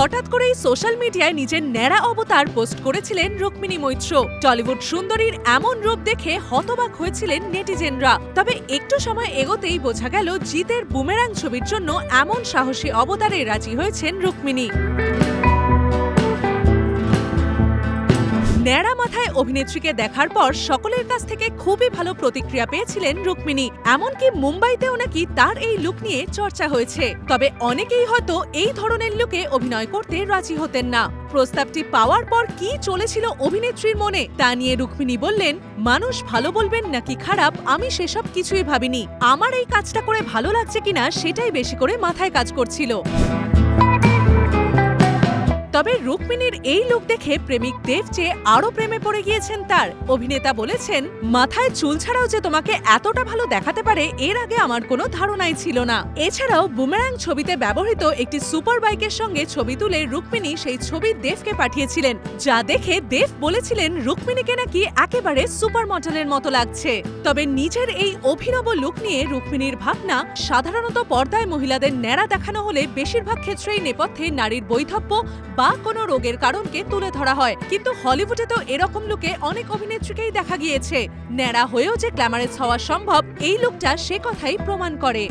হঠাৎ করেই সোশ্যাল মিডিয়ায় নিজের ন্যাড়া অবতার পোস্ট করেছিলেন রুক্মিণী মৈত্র। টলিউড সুন্দরীর এমন রূপ দেখে হতবাক হয়েছিলেন নেটিজেনরা। তবে একটু সময় এগোতেই বোঝা গেল, জিতের বুমেরাং ছবির জন্য এমন সাহসী অবতারে রাজি হয়েছেন রুক্মিণী। ন্যাড়া মাথায় অভিনেত্রীকে দেখার পর সকলের কাছ থেকে খুবই ভালো প্রতিক্রিয়া পেয়েছিলেন রুক্মিণী। এমনকি মুম্বাইতেও নাকি তার এই লুক নিয়ে চর্চা হয়েছে। তবে অনেকেই হয়তো এই ধরনের লুকে অভিনয় করতে রাজি হতেন না। প্রস্তাবটি পাওয়ার পর কি চলেছিল অভিনেত্রীর মনে, তা নিয়ে রুক্মিণী বললেন, মানুষ ভালো বলবেন নাকি খারাপ, আমি সেসব কিছুই ভাবিনি। আমার এই কাজটা করে ভালো লাগছে কিনা, সেটাই বেশি করে মাথায় কাজ করছিল। তবে রুক্মিণীর এই লুক দেখে প্রেমিক দেব যে আরও প্রেমে পড়ে গিয়েছেন তার। অভিনেতা বলেছেন, মাথায় চুল ছাড়াও যে তোমাকে এতটা ভালো দেখাতে পারে, এর আগে আমার কোনো ধারণাই ছিল না। এছাড়াও বুমেরাং ছবিতে ব্যবহৃত একটি সুপার বাইকের সঙ্গে ছবি তুলে রুক্মিণী সেই ছবি দেবকে পাঠিয়েছিলেন, যা দেখে দেব বলেছিলেন, রুক্মিণীকে নাকি একেবারে সুপার মডেলের মতো লাগছে। তবে নিজের এই অভিনব লুক নিয়ে রুক্মিণীর ভাবনা, সাধারণত পর্দায় মহিলাদের ন্যাড়া দেখানো হলে বেশিরভাগ ক্ষেত্রেই নেপথ্যে নারীর বৈধব্য বা কোনো রোগের কারণকে তুলে ধরা হয়। কিন্তু হলিউডে তো এরকম লোকে অনেক অভিনেত্রীকেই দেখা গিয়েছে। ন্যাড়া হয়েও যে গ্ল্যামারেস হওয়া সম্ভব, এই লোকটা সে কথাই প্রমাণ করে।